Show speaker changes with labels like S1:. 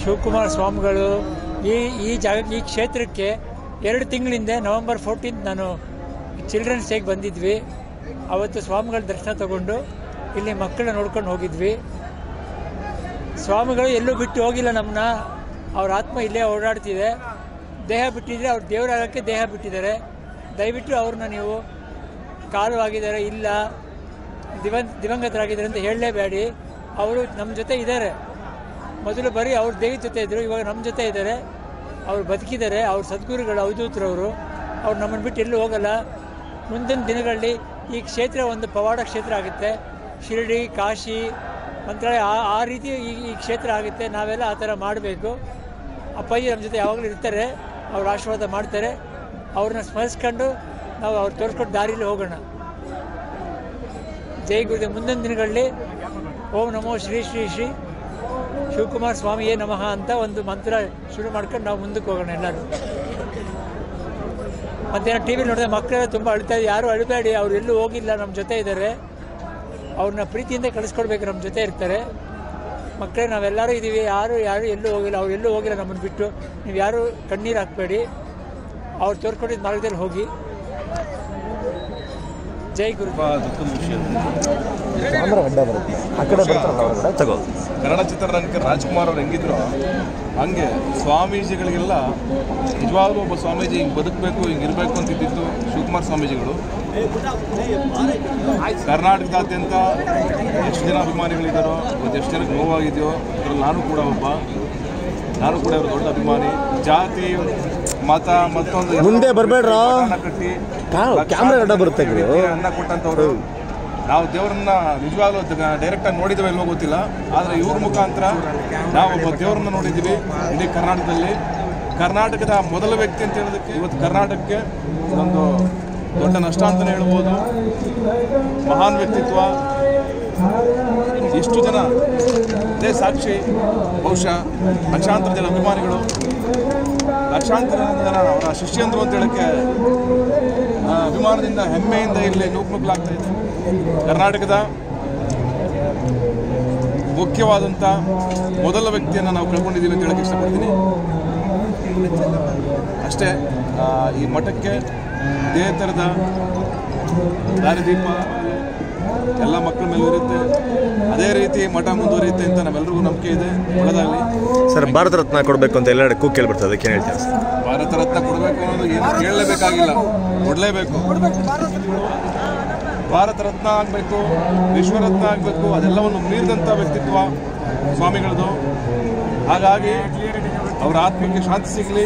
S1: ಶಿವಕುಮಾರ ಸ್ವಾಮಿಗಳು ಈ ಈ ಜಾಗ, ಈ ಕ್ಷೇತ್ರಕ್ಕೆ ಎರಡು ತಿಂಗಳಿಂದ ನವೆಂಬರ್ ಫೋರ್ಟೀನ್ತ್ ನಾನು ಚಿಲ್ಡ್ರನ್ಸ್ ಡೇಗೆ ಬಂದಿದ್ವಿ. ಅವತ್ತು ಸ್ವಾಮಿಗಳ ದರ್ಶನ ತಗೊಂಡು ಇಲ್ಲಿ ಮಕ್ಕಳನ್ನ ನೋಡ್ಕೊಂಡು ಹೋಗಿದ್ವಿ. ಸ್ವಾಮಿಗಳು ಎಲ್ಲೂ ಬಿಟ್ಟು ಹೋಗಿಲ್ಲ ನಮ್ಮನ್ನ. ಅವ್ರ ಆತ್ಮ ಇಲ್ಲೇ ಓಡಾಡ್ತಿದೆ. ದೇಹ ಬಿಟ್ಟಿದ್ರೆ ಅವ್ರು ದೇವರಾಗಕ್ಕೆ ದೇಹ ಬಿಟ್ಟಿದ್ದಾರೆ. ದಯವಿಟ್ಟು ಅವ್ರನ್ನ ನೀವು ಕಾಲು ಆಗಿದ್ದಾರೆ ಇಲ್ಲ ದಿವಂ ದಿವಂಗತರಾಗಿದ್ದಾರೆ ಅಂತ ಹೇಳಲೇಬೇಡಿ. ಅವರು ನಮ್ಮ ಜೊತೆ ಇದ್ದಾರೆ. ಮೊದಲು ಬರೀ ಅವ್ರ ದೇವಿ ಜೊತೆ ಇದ್ದರು ಇವಾಗ ನಮ್ಮ ಜೊತೆ ಇದ್ದಾರೆ ಅವ್ರು ಬದುಕಿದ್ದಾರೆ ಅವ್ರ ಸದ್ಗುರುಗಳು ಅವಧೂತರವರು ಅವ್ರು ನಮ್ಮನ್ನು ಬಿಟ್ಟು ಎಲ್ಲೂ ಹೋಗಲ್ಲ. ಮುಂದಿನ ದಿನಗಳಲ್ಲಿ ಈ ಕ್ಷೇತ್ರ ಒಂದು ಪವಾಡ ಕ್ಷೇತ್ರ ಆಗುತ್ತೆ. ಶಿರಡಿ, ಕಾಶಿ ಮಂತ್ರಾಲಯ ಆ ಆ ರೀತಿ ಈ ಈ ಕ್ಷೇತ್ರ ಆಗುತ್ತೆ. ನಾವೆಲ್ಲ ಆ ಥರ ಮಾಡಬೇಕು. ಅಪ್ಪಾಜಿ ನಮ್ಮ ಜೊತೆ ಯಾವಾಗಲೂ ಇರ್ತಾರೆ. ಅವ್ರು ಆಶೀರ್ವಾದ ಮಾಡ್ತಾರೆ. ಅವ್ರನ್ನ ಸ್ಮರಿಸ್ಕೊಂಡು ನಾವು ಅವ್ರು ತೋರಿಸ್ಕೊಟ್ಟು ದಾರಿಯಲ್ಲಿ ಹೋಗೋಣ. ಜೈ ಗುರುದೇವ್. ಮುಂದಿನ ದಿನಗಳಲ್ಲಿ ಓಂ ನಮೋ ಶ್ರೀ ಶ್ರೀ ಶ್ರೀ ಶಿವಕುಮಾರ ಸ್ವಾಮಿಯೇ ನಮಃ ಅಂತ ಒಂದು ಮಂತ್ರ ಶುರು ಮಾಡ್ಕೊಂಡು ನಾವು ಮುಂದಕ್ಕೆ ಹೋಗೋಣ ಎಲ್ಲರೂ. ಮತ್ತೆ ಟಿ ವಿ ನೋಡಿದ್ರೆ ಮಕ್ಕಳೆಲ್ಲ ತುಂಬ ಅಳ್ತಾ ಯಾರು ಅಳಬೇಡಿ, ಅವ್ರು ಎಲ್ಲೂ ಹೋಗಿಲ್ಲ, ನಮ್ಮ ಜೊತೆ ಇದ್ದಾರೆ. ಅವ್ರನ್ನ ಪ್ರೀತಿಯಿಂದ ಕಳಿಸ್ಕೊಡ್ಬೇಕು, ನಮ್ಮ ಜೊತೆ ಇರ್ತಾರೆ. ಮಕ್ಕಳೇ, ನಾವೆಲ್ಲರೂ ಇದ್ದೀವಿ. ಯಾರು ಯಾರು ಎಲ್ಲೂ ಹೋಗಿಲ್ಲ, ಅವ್ರು ಎಲ್ಲೂ ಹೋಗಿಲ್ಲ ನಮ್ಮನ್ನು ಬಿಟ್ಟು. ನೀವು ಯಾರು ಕಣ್ಣೀರು ಹಾಕಬೇಡಿ. ಅವ್ರು ತೋರ್ಕೊಂಡಿದ್ದ ಮಾರ್ಗದಲ್ಲಿ ಹೋಗಿ. ಜೈ ಗುರು.
S2: ತುಂಬ ದುಃಖದ ವಿಷಯ
S3: ಕ್ಯಾಮ್ರಾ ಅಡ್ಡ ಬರುತ್ತೆ. ಆ ಕಡೆ ಬರ್ತಾರಲ್ಲ ಹೊರಗಡೆ ತಗೋ.
S2: ಕನ್ನಡ ಚಿತ್ರರಂಗಕ್ಕೆ ರಾಜ್ಕುಮಾರ್ ಅವ್ರು ಹೆಂಗಿದ್ರು? ಹಂಗೆ ಸ್ವಾಮೀಜಿಗಳಿಗೆಲ್ಲ ನಿಜವಾಗ್ಲೂ ಒಬ್ಬ ಸ್ವಾಮೀಜಿ ಹಿಂಗೆ ಬದುಕಬೇಕು ಹಿಂಗೆ ಇರಬೇಕು ಅಂತ ಇದ್ದಿದ್ದು ಶಿವಕುಮಾರ್ ಸ್ವಾಮೀಜಿಗಳು. ಕರ್ನಾಟಕದಾದ್ಯಂತ ಎಷ್ಟು ಜನ ಅಭಿಮಾನಿಗಳಿದ್ದಾರೋ ಮತ್ತು ಎಷ್ಟು ಜನಕ್ಕೆ ನೋವಾಗಿದೆಯೋ ಅದರಲ್ಲಿ ನಾನು ಕೂಡ ಒಬ್ಬ. ನಾನು ಕೂಡ ಇವರು ದೊಡ್ಡ ಅಭಿಮಾನಿ. ಜಾತಿ ಮತ ಮತ್ತೊಂದು
S3: ಮುಂದೆ ಬರಬೇಡ್ರ?
S2: ಕಟ್ಟಿ
S3: ಕ್ಯಾಮ್ರಾ ಅಡ್ಡ ಬರುತ್ತೆ
S2: ಅನ್ನ ಕೊಟ್ಟಂತವ್ರು. ನಾವು ದೇವರನ್ನ ನಿಜವಾಗ್ಲೂ ಡೈರೆಕ್ಟ್ ಆಗಿ ನೋಡಿದ್ದೇವೆ ಇಲ್ವೋ ಗೊತ್ತಿಲ್ಲ. ಆದರೆ ಇವ್ರ ಮುಖಾಂತರ ನಾವು ಒಬ್ಬ ದೇವರನ್ನ ನೋಡಿದ್ದೀವಿ ಇಡೀ ಕರ್ನಾಟಕದಲ್ಲಿ. ಕರ್ನಾಟಕದ ಮೊದಲ ವ್ಯಕ್ತಿ ಅಂತ ಹೇಳೋದಕ್ಕೆ ಇವತ್ತು ಕರ್ನಾಟಕಕ್ಕೆ ಒಂದು ದೊಡ್ಡ ನಷ್ಟ ಅಂತಲೇ ಹೇಳ್ಬೋದು. ಮಹಾನ್ ವ್ಯಕ್ತಿತ್ವ ಎಷ್ಟು ಜನ ಇದೇ ಸಾಕ್ಷಿ, ಬಹುಶಃ ಲಕ್ಷಾಂತರ ಜನ ಅಭಿಮಾನಿಗಳು. ಲಕ್ಷಾಂತರ ಜನ ಅವರ ಶಿಷ್ಯಂದರು ಅಂತ ಹೇಳಕ್ಕೆ ಅಭಿಮಾನದಿಂದ ಹೆಮ್ಮೆಯಿಂದ ಇಲ್ಲಿ ನೂಕ್ನುಗ್ಲಾಗ್ತಾ ಇದೆ ಕರ್ನಾಟಕದ ಮುಖ್ಯವಾದಂಥ ಮೊದಲ ವ್ಯಕ್ತಿಯನ್ನು ನಾವು ಕಳ್ಕೊಂಡಿದ್ದೀವಿ ಅಂತ ಹೇಳಕ್ಕೆ ಇಷ್ಟಪಡ್ತೀನಿ. ಅಷ್ಟೇ ಈ ಮಠಕ್ಕೆ, ಇದೇ ಥರದ ದಾರಿದೀಪ ಎಲ್ಲ ಮಕ್ಕಳ ಮೇಲೂ ಇರುತ್ತೆ ಅದೇ ರೀತಿ ಮಠ ಮುಂದುವರಿಯುತ್ತೆ ಅಂತ ನಾವೆಲ್ಲರಿಗೂ ನಂಬಿಕೆ ಇದೆ ಒಳ್ಳೆದಾಗಲಿ
S3: ಸರ್ ಭಾರತ ರತ್ನ ಕೊಡಬೇಕು ಅಂತ ಎಲ್ಲ ಕೂಗ್ ಕೇಳ್ಬಿಡ್ತದೆ ಅದಕ್ಕೆ ಏನು ಹೇಳ್ತೀರಾ
S2: ಭಾರತ ರತ್ನ ಕೊಡಬೇಕು ಅನ್ನೋದು ಏನು ಕೇಳಲೇಬೇಕಾಗಿಲ್ಲ. ಕೊಡಲೇಬೇಕು. ಭಾರತ ರತ್ನ ಆಗಬೇಕು ವಿಶ್ವರತ್ನ ಆಗಬೇಕು ಅದೆಲ್ಲವನ್ನು ಮೀರಿದಂಥ ವ್ಯಕ್ತಿತ್ವ ಸ್ವಾಮಿಗಳದು. ಹಾಗಾಗಿ ಅವರ ಆತ್ಮಕ್ಕೆ ಶಾಂತಿ ಸಿಗಲಿ.